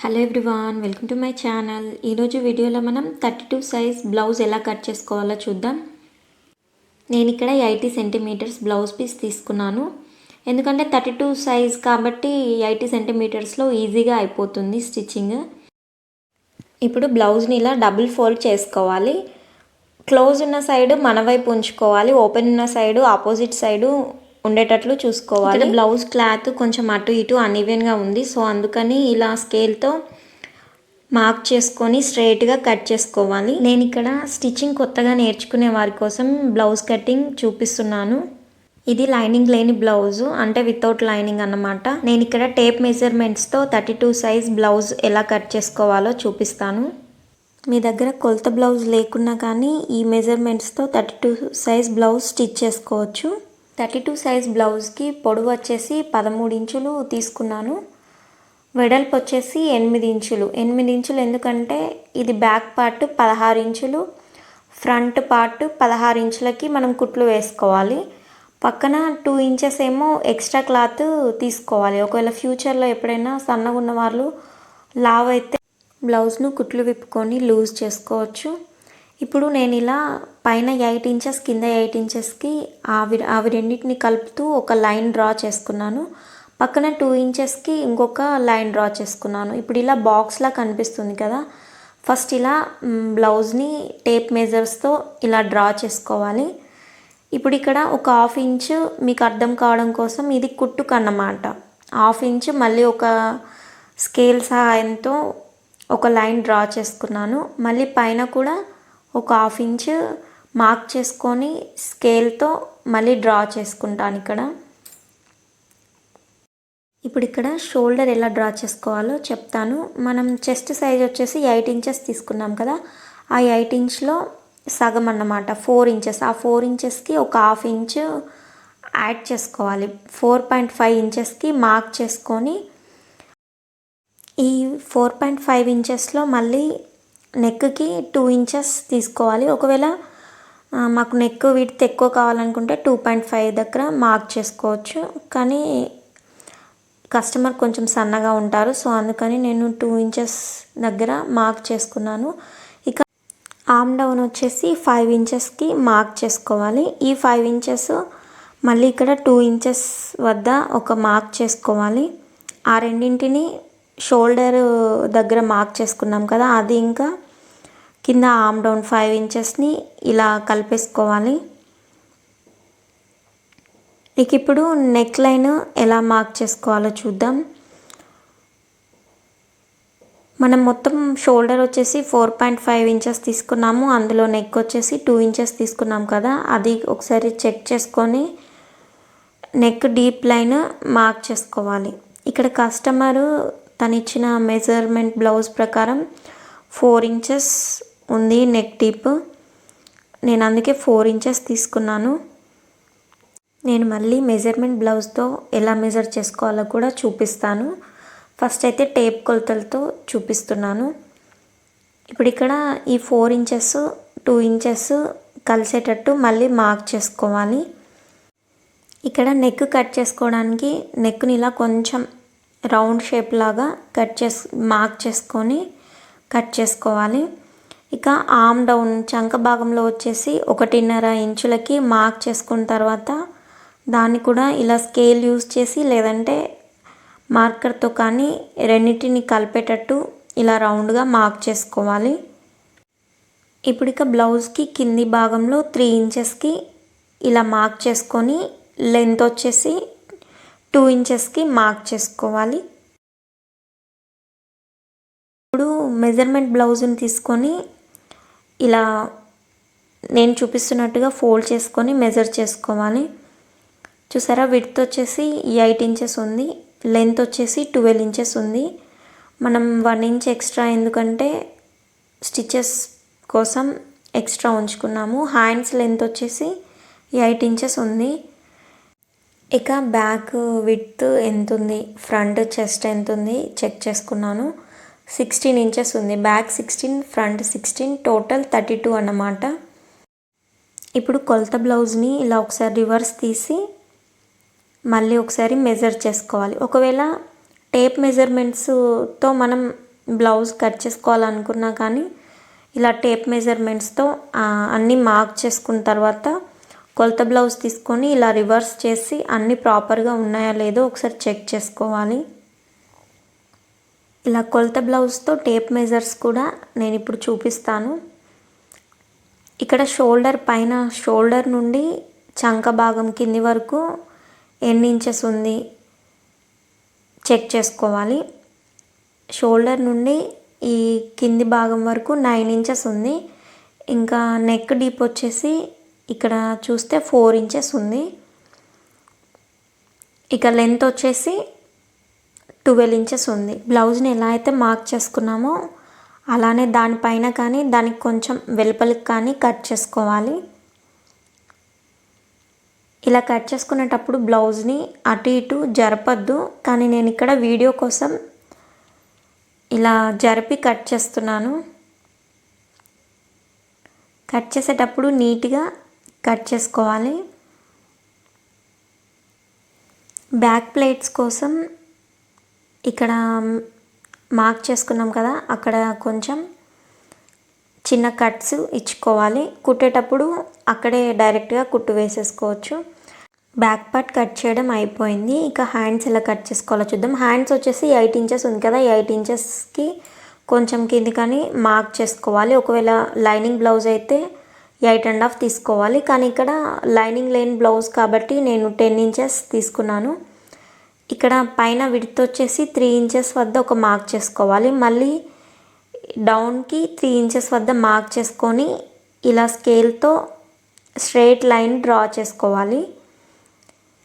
Hello everyone welcome to my channel ఈరోజు వీడియోలో మనం థర్టీ టూ సైజ్ బ్లౌజ్ ఎలా కట్ చేసుకోవాలో చూద్దాం. నేను ఇక్కడ ఎయిటీ సెంటీమీటర్స్ బ్లౌజ్ పీస్ తీసుకున్నాను. ఎందుకంటే థర్టీ టూ సైజ్ కాబట్టి ఎయిటీ సెంటీమీటర్స్లో ఈజీగా అయిపోతుంది స్టిచ్చింగ్ ఇప్పుడు బ్లౌజ్ని ఇలా డబుల్ ఫోల్డ్ చేసుకోవాలి. క్లోజ్ ఉన్న సైడ్ మన వైపు ఉంచుకోవాలి. ఓపెన్ ఉన్న సైడ్ ఆపోజిట్ సైడు ఉండేటట్లు చూసుకోవాలి. బ్లౌజ్ క్లాత్ కొంచెం అటు ఇటు అన్ఈవెన్గా ఉంది. సో అందుకని ఇలా స్కేల్తో మార్క్ చేసుకొని స్ట్రైట్గా కట్ చేసుకోవాలి. నేను ఇక్కడ స్టిచ్చింగ్ కొత్తగా నేర్చుకునే వారి కోసం బ్లౌజ్ కటింగ్ చూపిస్తున్నాను. ఇది లైనింగ్ లేని బ్లౌజు అంటే వితౌట్ లైనింగ్ అన్నమాట. నేను ఇక్కడ టేప్ మెజర్మెంట్స్తో థర్టీ టూ సైజ్ బ్లౌజ్ ఎలా కట్ చేసుకోవాలో చూపిస్తాను. మీ దగ్గర కొలత బ్లౌజ్ లేకున్నా కానీ ఈ మెజర్మెంట్స్తో thirty two size blouse stitch చేసుకోవచ్చు. థర్టీ టూ సైజ్ బ్లౌజ్కి పొడవు వచ్చేసి పదమూడు ఇంచులు తీసుకున్నాను. వెడల్పు వచ్చేసి ఎనిమిది ఇంచులు. ఎనిమిది ఇంచులు ఎందుకంటే ఇది బ్యాక్ పార్ట్ పదహారు ఇంచులు. ఫ్రంట్ పార్ట్ పదహారు ఇంచులకి మనం కుట్లు వేసుకోవాలి. పక్కన టూ ఇంచెస్ ఏమో ఎక్స్ట్రా క్లాత్ తీసుకోవాలి. ఒకవేళ ఫ్యూచర్లో ఎప్పుడైనా సన్నగా ఉన్న వాళ్ళు లావ్ అయితే బ్లౌజ్ను కుట్లు విప్పుకొని లూజ్ చేసుకోవచ్చు. ఇప్పుడు నేను ఇలా పైన ఎయిట్ ఇంచెస్ కింద ఎయిట్ ఇంచెస్కి అవి అవి రెండింటిని కలుపుతూ ఒక లైన్ డ్రా చేసుకున్నాను. పక్కన టూ ఇంచెస్కి ఇంకొక లైన్ డ్రా చేసుకున్నాను. ఇప్పుడు ఇలా బాక్స్లా కనిపిస్తుంది కదా. ఫస్ట్ ఇలా బ్లౌజ్ని టేప్ మెజర్స్తో ఇలా డ్రా చేసుకోవాలి. ఇప్పుడు ఇక్కడ ఒక హాఫ్ ఇంచ్ మీకు అర్థం కావడం కోసం ఇది కుట్టుకు అన్నమాట. హాఫ్ ఇంచ్ మళ్ళీ ఒక స్కేల్ సహాయంతో ఒక లైన్ డ్రా చేసుకున్నాను. మళ్ళీ పైన కూడా ఒక హాఫ్ ఇంచ్ మార్క్ చేసుకొని స్కేల్తో మళ్ళీ డ్రా చేసుకుంటాను ఇక్కడ. ఇప్పుడు ఇక్కడ షోల్డర్ ఎలా డ్రా చేసుకోవాలో చెప్తాను. మనం చెస్ట్ సైజ్ వచ్చేసి ఎయిట్ ఇంచెస్ తీసుకున్నాం కదా ఆ ఎయిట్ ఇంచ్లో సగం అన్నమాట ఫోర్ ఇంచెస్. ఆ ఫోర్ ఇంచెస్కి ఒక హాఫ్ ఇంచ్ యాడ్ చేసుకోవాలి. ఫోర్ పాయింట్ ఫైవ్ ఇంచెస్కి మార్క్ చేసుకొని ఈ ఫోర్ పాయింట్ ఫైవ్ ఇంచెస్లో మళ్ళీ నెక్కి టూ ఇంచెస్ తీసుకోవాలి. ఒకవేళ మాకు నెక్ విడ్త్ ఎక్కువ కావాలనుకుంటే టూ పాయింట్ ఫైవ్ దగ్గర మార్క్ చేసుకోవచ్చు. కానీ కస్టమర్ కొంచెం సన్నగా ఉంటారు సో అందుకని నేను టూ ఇంచెస్ దగ్గర మార్క్ చేసుకున్నాను. ఇక ఆమ్ డౌన్ వచ్చేసి ఫైవ్ ఇంచెస్కి మార్క్ చేసుకోవాలి. ఈ ఫైవ్ ఇంచెస్ మళ్ళీ ఇక్కడ టూ ఇంచెస్ వద్ద ఒక మార్క్ చేసుకోవాలి. ఆ రెండింటిని షోల్డర్ దగ్గర మార్క్ చేసుకున్నాం కదా అది ఇంకా కింద ఆమ్ డౌన్ ఫైవ్ ఇంచెస్ని ఇలా కలిపేసుకోవాలి. ఇక ఇప్పుడు నెక్ లైన్ ఎలా మార్క్ చేసుకోవాలో చూద్దాం. మనం మొత్తం షోల్డర్ వచ్చేసి ఫోర్ పాయింట్ ఫైవ్ ఇంచెస్ తీసుకున్నాము. అందులో నెక్ వచ్చేసి టూ ఇంచెస్ తీసుకున్నాం కదా. అది ఒకసారి చెక్ చేసుకొని నెక్ డీప్ లైన్ మార్క్ చేసుకోవాలి. ఇక్కడ కస్టమరు తను ఇచ్చిన మెజర్మెంట్ బ్లౌజ్ ప్రకారం ఫోర్ ఇంచెస్ ఉంది నెక్ టిప్ నేను అందుకే ఫోర్ ఇంచెస్ తీసుకున్నాను. నేను మళ్ళీ మెజర్మెంట్ బ్లౌజ్తో ఎలా మెజర్ చేసుకోవాలో కూడా చూపిస్తాను. ఫస్ట్ అయితే టేప్ కొలతలతో చూపిస్తున్నాను. ఇప్పుడు ఇక్కడ ఈ ఫోర్ ఇంచెస్ టూ ఇంచెస్ కలిసేటట్టు మళ్ళీ మార్క్ చేసుకోవాలి. ఇక్కడ నెక్ కట్ చేసుకోవడానికి నెక్ని ఇలా కొంచెం రౌండ్ షేప్ లాగా కట్ చేసి మార్క్ చేసుకొని కట్ చేసుకోవాలి. ఇక ఆమ్ డౌన్ చంక భాగంలో వచ్చేసి ఒకటిన్నర ఇంచులకి మార్క్ చేసుకున్న తర్వాత దాన్ని కూడా ఇలా స్కేల్ యూస్ చేసి లేదంటే మార్కర్తో కానీ రెండింటిని కలిపేటట్టు ఇలా రౌండ్గా మార్క్ చేసుకోవాలి. ఇప్పుడు ఇక బ్లౌజ్కి కింది భాగంలో త్రీ ఇంచెస్కి ఇలా మార్క్ చేసుకొని లెంత్ వచ్చేసి టూ ఇంచెస్కి మార్క్ చేసుకోవాలి. ఇప్పుడు మెజర్మెంట్ బ్లౌజ్ని తీసుకొని ఇలా నేను చూపిస్తున్నట్టుగా ఫోల్డ్ చేసుకొని మెజర్ చేసుకోవాలి. చూసారా విడ్త్ వచ్చేసి ఎయిట్ ఇంచెస్ ఉంది లెంత్ వచ్చేసి ట్వెల్వ్ ఇంచెస్ ఉంది. మనం వన్ ఇంచ్ ఎక్స్ట్రా ఎందుకంటే స్టిచెస్ కోసం ఎక్స్ట్రా ఉంచుకున్నాము. హ్యాండ్స్ లెంత్ వచ్చేసి ఎయిట్ ఇంచెస్ ఉంది. ఇక బ్యాక్ విడ్త్ ఎంత ఉంది? ఫ్రంట్ చెస్ట్ ఎంత ఉంది? చెక్ చేసుకున్నాను. సిక్స్టీన్ ఇంచెస్ ఉంది. Back sixteen front sixteen total thirty two అన్నమాట. ఇప్పుడు కొలత బ్లౌజ్ని ఇలా ఒకసారి రివర్స్ తీసి మళ్ళీ ఒకసారి మెజర్ చేసుకోవాలి. ఒకవేళ టేప్ మెజర్మెంట్స్తో మనం బ్లౌజ్ కట్ చేసుకోవాలనుకున్నా కానీ ఇలా టేప్ మెజర్మెంట్స్తో అన్నీ మార్క్ చేసుకున్న తర్వాత కొలత బ్లౌజ్ తీసుకొని ఇలా రివర్స్ చేసి అన్నీ ప్రాపర్గా ఉన్నాయా లేదో ఒకసారి చెక్ చేసుకోవాలి. ఇలా కొలత బ్లౌజ్తో టేప్ మెజర్స్ కూడా నేను ఇప్పుడు చూపిస్తాను. ఇక్కడ షోల్డర్ పైన షోల్డర్ నుండి చంక భాగం కింది వరకు ఎన్ని ఇంచెస్ ఉంది చెక్ చేసుకోవాలి. షోల్డర్ నుండి ఈ కింది భాగం వరకు నైన్ ఇంచెస్ ఉంది. ఇంకా నెక్ డీప్ వచ్చేసి ఇక్కడ చూస్తే ఫోర్ ఇంచెస్ ఉంది. ఇక లెంత్ వచ్చేసి ట్వెల్వ్ ఇంచెస్ ఉంది. బ్లౌజ్ని ఎలా అయితే మార్క్ చేసుకున్నామో అలానే దానిపైన కానీ దానికి కొంచెం వెలుపలికి కానీ కట్ చేసుకోవాలి. ఇలా కట్ చేసుకునేటప్పుడు బ్లౌజ్ని అటు ఇటు జరపద్దు. కానీ నేను ఇక్కడ వీడియో కోసం ఇలా జరిపి కట్ చేస్తున్నాను. కట్ చేసేటప్పుడు నీట్గా కట్ చేసుకోవాలి. బ్యాక్ ప్లేట్స్ కోసం ఇక్కడ మార్క్ చేసుకున్నాం కదా అక్కడ కొంచెం చిన్న కట్స్ ఇచ్చుకోవాలి. కుట్టేటప్పుడు అక్కడే డైరెక్ట్గా కుట్టు వేసేసుకోవచ్చు. బ్యాక్ పార్ట్ కట్ చేయడం అయిపోయింది. ఇక హ్యాండ్స్ ఎలా కట్ చేసుకోవాలో చూద్దాం. హ్యాండ్స్ వచ్చేసి ఎయిట్ ఇంచెస్ ఉంది కదా ఎయిట్ ఇంచెస్కి కొంచెం కింది కానీ మార్క్ చేసుకోవాలి. ఒకవేళ లైనింగ్ బ్లౌజ్ అయితే ఎయిట్ అండ్ హాఫ్ తీసుకోవాలి. కానీ ఇక్కడ లైనింగ్ లేని బ్లౌజ్ కాబట్టి నేను టెన్ ఇంచెస్ తీసుకున్నాను. ఇక్కడ పైన విడత్ వచ్చేసి త్రీ ఇంచెస్ వద్ద ఒక మార్క్ చేసుకోవాలి. మళ్ళీ డౌన్కి త్రీ ఇంచెస్ వద్ద మార్క్ చేసుకొని ఇలా స్కేల్తో స్ట్రైట్ లైన్ డ్రా చేసుకోవాలి.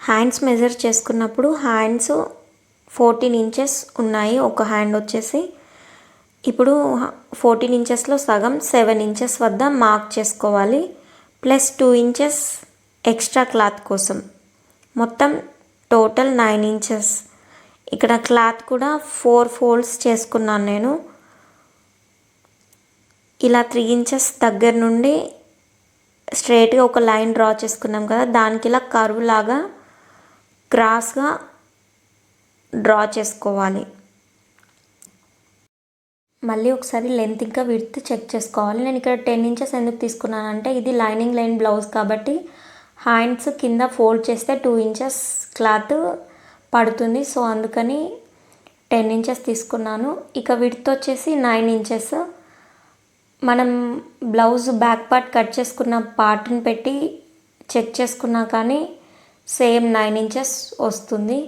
హ్యాండ్స్ మెజర్ చేసుకున్నప్పుడు హ్యాండ్స్ ఫోర్టీన్ ఇంచెస్ ఉన్నాయి. ఒక హ్యాండ్ వచ్చేసి ఇప్పుడు ఫోర్టీన్ ఇంచెస్లో సగం సెవెన్ ఇంచెస్ వద్ద మార్క్ చేసుకోవాలి. Plus two inches extra cloth కోసం. మొత్తం టోటల్ నైన్ ఇంచెస్. ఇక్కడ క్లాత్ కూడా ఫోర్ ఫోల్డ్స్ చేసుకున్నాను నేను. ఇలా త్రీ ఇంచెస్ దగ్గర నుండి స్ట్రైట్గా ఒక లైన్ డ్రా చేసుకున్నాం కదా దానికి ఇలా కరువు లాగా క్రాస్గా డ్రా చేసుకోవాలి. మళ్ళీ ఒకసారి లెంత్ ఇంకా విడ్త్ చెక్ చేసుకోవాలి. నేను ఇక్కడ టెన్ ఇంచెస్ ఎందుకు తీసుకున్నానంటే ఇది లైనింగ్ లైన్ బ్లౌజ్ కాబట్టి హ్యాండ్స్ కింద ఫోల్డ్ చేస్తే టూ ఇంచెస్ క్లాత్ పడుతుంది. సో అందుకని టెన్ ఇంచెస్ తీసుకున్నాను. ఇక విడ్త్ వచ్చేసి నైన్ ఇంచెస్. మనం బ్లౌజ్ బ్యాక్ పార్ట్ కట్ చేసుకున్న పార్ట్ని పెట్టి చెక్ చేసుకున్నా కానీ సేమ్ నైన్ ఇంచెస్ వస్తుంది.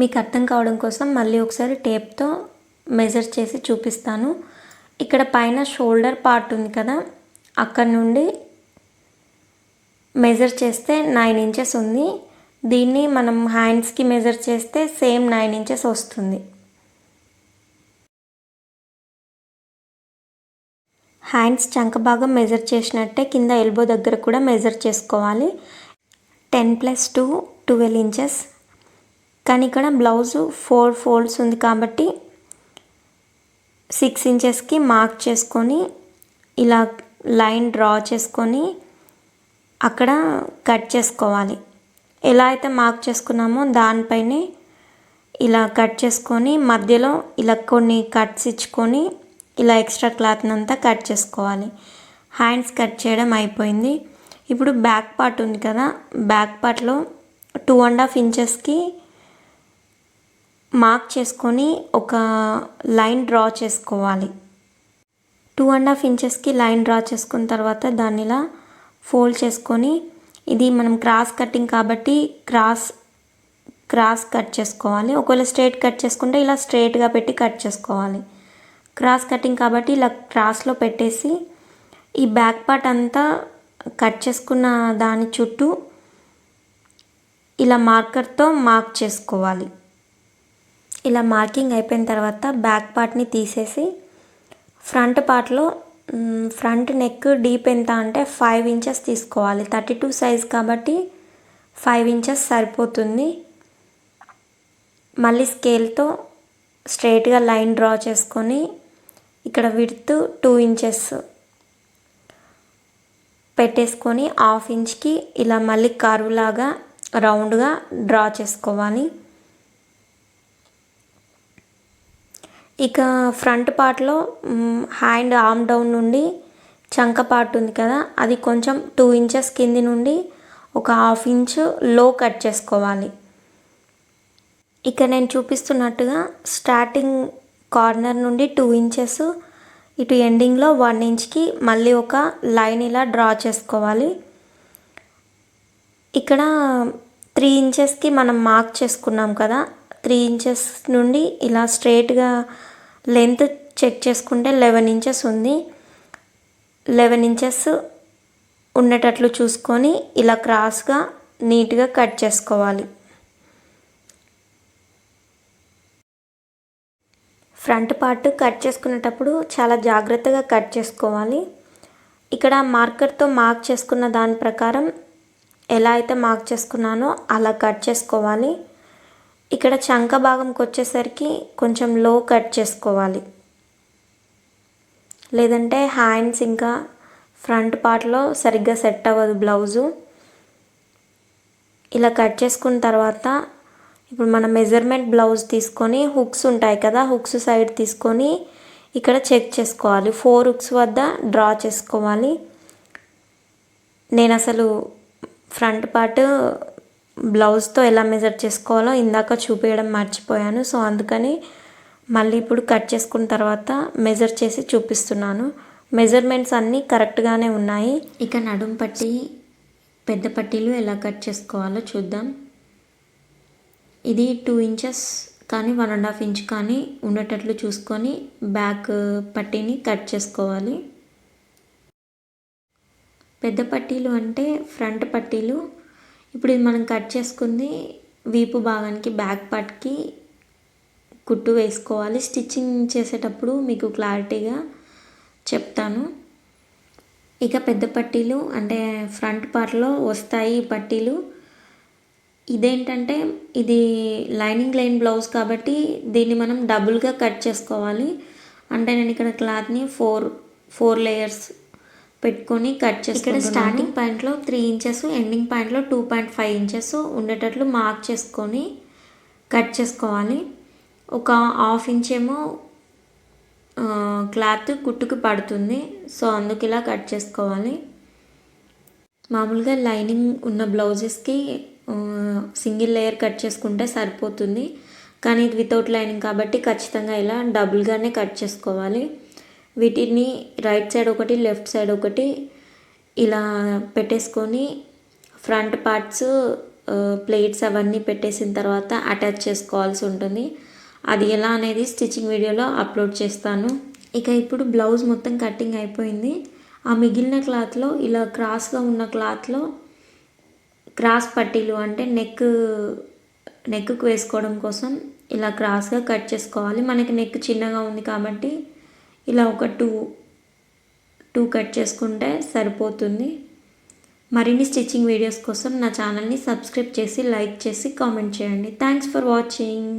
మీకు అర్థం కావడం కోసం మళ్ళీ ఒకసారి టేప్తో మెజర్ చేసి చూపిస్తాను. ఇక్కడ పైన షోల్డర్ పార్ట్ ఉంది కదా అక్కడ నుండి మెజర్ చేస్తే నైన్ ఇంచెస్ ఉంది. దీన్ని మనం హ్యాండ్స్కి మెజర్ చేస్తే సేమ్ నైన్ ఇంచెస్ వస్తుంది. హ్యాండ్స్ చంక భాగం మెజర్ చేసినట్టే కింద ఎల్బో దగ్గర కూడా మెజర్ చేసుకోవాలి. Ten plus two twelve inches కానీ ఇక్కడ బ్లౌజు ఫోర్ ఫోల్డ్స్ ఉంది కాబట్టి సిక్స్ ఇంచెస్కి మార్క్ చేసుకొని ఇలా లైన్ డ్రా చేసుకొని అక్కడ కట్ చేసుకోవాలి. ఎలా అయితే మార్క్ చేసుకున్నామో దానిపైనే ఇలా కట్ చేసుకొని మధ్యలో ఇలా కొన్ని కట్స్ ఇచ్చుకొని ఇలా ఎక్స్ట్రా క్లాత్ని అంతా కట్ చేసుకోవాలి. హ్యాండ్స్ కట్ చేయడం అయిపోయింది. ఇప్పుడు బ్యాక్ పార్ట్ ఉంది కదా బ్యాక్ పార్ట్లో టూ అండ్ హాఫ్ ఇంచెస్కి మార్క్ చేసుకొని ఒక లైన్ డ్రా చేసుకోవాలి. టూ అండ్ హాఫ్ ఇంచెస్కి లైన్ డ్రా చేసుకున్న తర్వాత దాన్ని ఇలా ఫోల్డ్ చేసుకొని ఇది మనం క్రాస్ కటింగ్ కాబట్టి క్రాస్ క్రాస్ కట్ చేసుకోవాలి. ఒకవేళ స్ట్రైట్ కట్ చేసుకుంటే ఇలా స్ట్రేట్గా పెట్టి కట్ చేసుకోవాలి. క్రాస్ కటింగ్ కాబట్టి ఇలా క్రాస్లో పెట్టేసి ఈ బ్యాక్ పార్ట్ అంతా కట్ చేసుకున్న దాని చుట్టూ ఇలా మార్కర్తో మార్క్ చేసుకోవాలి. ఇలా మార్కింగ్ అయిపోయిన తర్వాత బ్యాక్ పార్ట్ని తీసేసి ఫ్రంట్ పార్ట్లో ఫ్రంట్ నెక్ డీప్ ఎంత అంటే ఫైవ్ ఇంచెస్ తీసుకోవాలి. థర్టీ టూ సైజ్ కాబట్టి ఫైవ్ ఇంచెస్ సరిపోతుంది. మళ్ళీ స్కేల్తో స్ట్రైట్గా లైన్ డ్రా చేసుకొని ఇక్కడ విడ్త్ టూ ఇంచెస్ పెట్టేసుకొని హాఫ్ ఇంచ్కి ఇలా మళ్ళీ కర్వ్ లాగా రౌండ్గా డ్రా చేసుకోవాలి. ఇక ఫ్రంట్ పార్ట్లో హ్యాండ్ ఆమ్ డౌన్ నుండి చంక పార్ట్ ఉంది కదా అది కొంచెం టూ ఇంచెస్ కింది నుండి ఒక హాఫ్ ఇంచ్లో కట్ చేసుకోవాలి. ఇక నేను చూపిస్తున్నట్టుగా స్టార్టింగ్ కార్నర్ నుండి టూ ఇంచెస్ ఇటు ఎండింగ్లో వన్ ఇంచ్కి మళ్ళీ ఒక లైన్ ఇలా డ్రా చేసుకోవాలి. ఇక్కడ త్రీ ఇంచెస్కి మనం మార్క్ చేసుకున్నాం కదా త్రీ ఇంచెస్ నుండి ఇలా స్ట్రేట్గా లెంత్ చెక్ చేసుకుంటే లెవెన్ ఇంచెస్ ఉంది. లెవెన్ ఇంచెస్ ఉండేటట్లు చూసుకొని ఇలా క్రాస్గా నీట్గా కట్ చేసుకోవాలి. ఫ్రంట్ పార్ట్ కట్ చేసుకునేటప్పుడు చాలా జాగ్రత్తగా కట్ చేసుకోవాలి. ఇక్కడ మార్కర్తో మార్క్ చేసుకున్న దాని ప్రకారం ఎలా అయితే మార్క్ చేసుకున్నానో అలా కట్ చేసుకోవాలి. ఇక్కడ చంక భాగంకి వచ్చేసరికి కొంచెం లో కట్ చేసుకోవాలి. లేదంటే హ్యాండ్స్ ఇంకా ఫ్రంట్ పార్ట్లో సరిగ్గా సెట్ అవ్వదు బ్లౌజు ఇలా కట్ చేసుకున్న తర్వాత ఇప్పుడు మన మెజర్మెంట్ బ్లౌజ్ తీసుకొని హుక్స్ ఉంటాయి కదా హుక్స్ సైడ్ తీసుకొని ఇక్కడ చెక్ చేసుకోవాలి. ఫోర్ హుక్స్ వద్ద డ్రా చేసుకోవాలి. నేను అసలు ఫ్రంట్ పార్ట్ బ్లౌజ్తో ఎలా మెజర్ చేసుకోవాలో ఇందాక చూపించడం మర్చిపోయాను. సో అందుకని మళ్ళీ ఇప్పుడు కట్ చేసుకున్న తర్వాత మెజర్ చేసి చూపిస్తున్నాను. మెజర్మెంట్స్ అన్నీ కరెక్ట్గానే ఉన్నాయి. ఇక నడుం పట్టి పెద్ద పట్టీలు ఎలా కట్ చేసుకోవాలో చూద్దాం. ఇది టూ ఇంచెస్ కానీ వన్ అండ్ హాఫ్ ఇంచ్ కానీ ఉండేటట్లు చూసుకొని బ్యాక్ పట్టీని కట్ చేసుకోవాలి. పెద్ద పట్టీలు అంటే ఫ్రంట్ పట్టీలు ఇప్పుడు ఇది మనం కట్ చేసుకుంది వీపు భాగానికి బ్యాక్ పార్ట్కి కుట్టు వేసుకోవాలి. స్టిచ్చింగ్ చేసేటప్పుడు మీకు క్లారిటీగా చెప్తాను. ఇక పెద్ద పట్టీలు అంటే ఫ్రంట్ పార్ట్లో వస్తాయి పట్టీలు. ఇదేంటంటే ఇది లైనింగ్ లైన్ బ్లౌజ్ కాబట్టి దీన్ని మనం డబుల్గా కట్ చేసుకోవాలి. అంటే నేను ఇక్కడ క్లాత్ని ఫోర్ ఫోర్ లేయర్స్ పెట్టుకొని కట్ చేసి ఇక్కడ స్టార్టింగ్ పాయింట్లో త్రీ ఇంచెస్ ఎండింగ్ పాయింట్లో టూ పాయింట్ ఫైవ్ ఇంచెస్ ఉండేటట్లు మార్క్ చేసుకొని కట్ చేసుకోవాలి. ఒక హాఫ్ ఇంచ్ ఏమో క్లాత్ కుట్టుకు పడుతుంది. సో అందుకు ఇలా కట్ చేసుకోవాలి. మామూలుగా లైనింగ్ ఉన్న బ్లౌజెస్కి సింగిల్ లేయర్ కట్ చేసుకుంటే సరిపోతుంది. కానీ ఇది వితౌట్ లైనింగ్ కాబట్టి ఖచ్చితంగా ఇలా డబుల్గానే కట్ చేసుకోవాలి. వీటిని రైట్ సైడ్ ఒకటి లెఫ్ట్ సైడ్ ఒకటి ఇలా పెట్టేసుకొని ఫ్రంట్ పార్ట్స్ ప్లేట్స్ అవన్నీ పెట్టేసిన తర్వాత అటాచ్ చేసుకోవాల్సి ఉంటుంది. అది ఎలా అనేది స్టిచ్చింగ్ వీడియోలో అప్లోడ్ చేస్తాను. ఇక ఇప్పుడు బ్లౌజ్ మొత్తం కటింగ్ అయిపోయింది. ఆ మిగిలిన క్లాత్లో ఇలా క్రాస్గా ఉన్న క్లాత్లో క్రాస్ పట్టీలు అంటే నెక్ నెక్కు వేసుకోవడం కోసం ఇలా క్రాస్గా కట్ చేసుకోవాలి. మనకి నెక్ చిన్నగా ఉంది కాబట్టి ఇలా ఒక టూ టూ కట్ చేసుకుంటే సరిపోతుంది. మరిన్ని స్టిచ్చింగ్ వీడియోస్ కోసం నా ఛానల్ని సబ్స్క్రైబ్ చేసి లైక్ చేసి కామెంట్ చేయండి. Thanks for watching